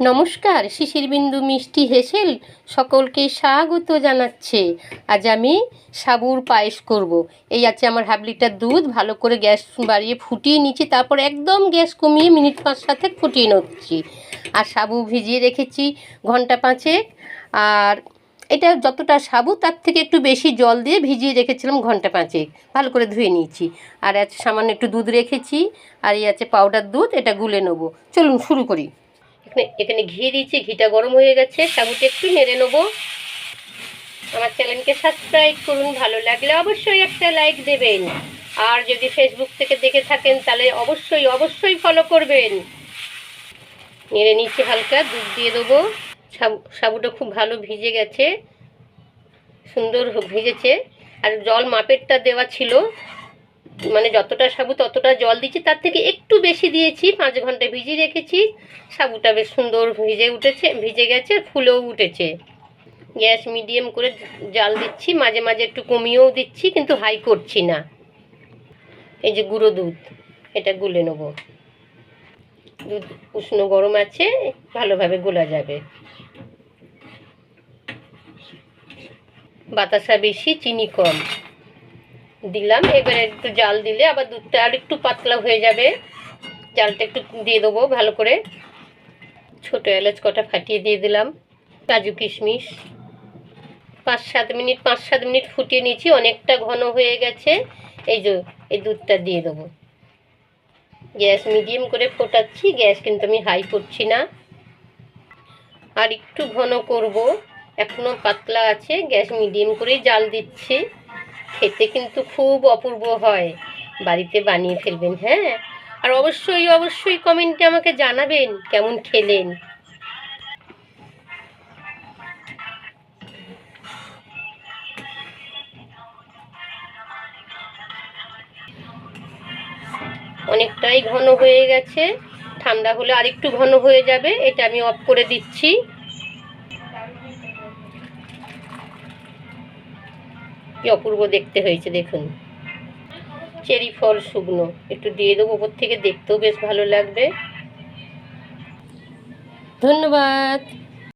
নমস্কার শিশির বিন্দু মিষ্টি হেসেল সকলকে স্বাগত জানাচ্ছে। আজ আমি সাবুর পায়েস করব। এই আছে আমার হাফ লিটার দুধ, ভালো করে গ্যাস বাড়িয়ে ফুটিয়ে নিচ্ছি, তারপর একদম গ্যাস কমিয়ে মিনিট পাঁচ সাথে ফুটিয়ে নিচ্ছি। আর সাবু ভিজিয়ে রেখেছি ঘণ্টা পাঁচেক। আর এটা যতটা সাবু, তার থেকে একটু বেশি জল দিয়ে ভিজিয়ে রেখেছিলাম ঘণ্টা পাঁচেক। ভালো করে ধুয়ে নিয়েছি। আর আছে সামান্য একটু দুধ রেখেছি। আর এই আছে পাউডার দুধ, এটা গুলে নেব। চলুন শুরু করি। এখানে ঘি দিয়েছি, ঘিটা গরম হয়ে গেছে সাবুটা একটু নেড়ে নেব। আমার চ্যানেলকে সাবস্ক্রাইব করুন, ভালো লাগলে অবশ্যই একটা লাইক দেবেন। আর যদি ফেসবুক থেকে দেখে থাকেন, তাহলে অবশ্যই অবশ্যই ফলো করবেন। নেড়ে নিচ্ছি হালকা, দুধ দিয়ে দেবো। সাবু, সাবুটা খুব ভালো ভিজে গেছে, সুন্দর ভিজেছে। আর জল মাপেরটা দেওয়া ছিল। মানে যতটা সাবু ততটা জল দিচ্ছি, তার থেকে একটু বেশি দিয়েছি, পাঁচ ঘণ্টা ভিজিয়ে রেখেছি। সাবুটা বেশ সুন্দর ভিজে উঠেছে, ভিজে গেছে, ফুলেও উঠেছে। গ্যাস মিডিয়াম করে জাল দিচ্ছি, মাঝে মাঝে একটু কমিয়েও দিচ্ছি, কিন্তু হাই করছি না। এই যে গুঁড়ো দুধ, এটা গুলে নেব। দুধ উষ্ণ গরম আছে, ভালোভাবে গোলা যাবে। বাতাসা বেশি, চিনি কম। দিলাম। এবারে একটু জাল দিলে আবার দুধটা আর একটু পাতলা হয়ে যাবে। জালটা একটু দিয়ে দেবো ভালো করে। ছোটো এলাচ কটা ফাটিয়ে দিয়ে দিলাম। কাজু কিশমিশ। পাঁচ সাত মিনিট, পাঁচ সাত মিনিট ফুটিয়ে নিয়েছি। অনেকটা ঘন হয়ে গেছে। এই যে, এই দুধটা দিয়ে দেবো। গ্যাস মিডিয়াম করে ফোটাচ্ছি। গ্যাস কিন্তু আমি হাই করছি না। আর একটু ঘন করব। এখনও পাতলা আছে। গ্যাস মিডিয়াম করেই জাল দিচ্ছি। খেতে কিন্তু খুব অপূর্ব হয়। বাড়িতে বানিয়ে ফেলবেন হ্যাঁ? আর অবশ্যই অবশ্যই কমেন্টে আমাকে জানাবেন কেমন খেলেন। অনেকটাই ঘন হয়ে গেছে। ঠান্ডা হলে আরেকটু ঘন হয়ে যাবে, এটা আমি অফ করে দিচ্ছি। কি অপূর্ব দেখতে হয়েছে, দেখুন। চেরি ফল শুকনো, একটু দিয়ে দেবো, ওপর থেকে দেখতেও বেশ ভালো লাগবে। ধন্যবাদ।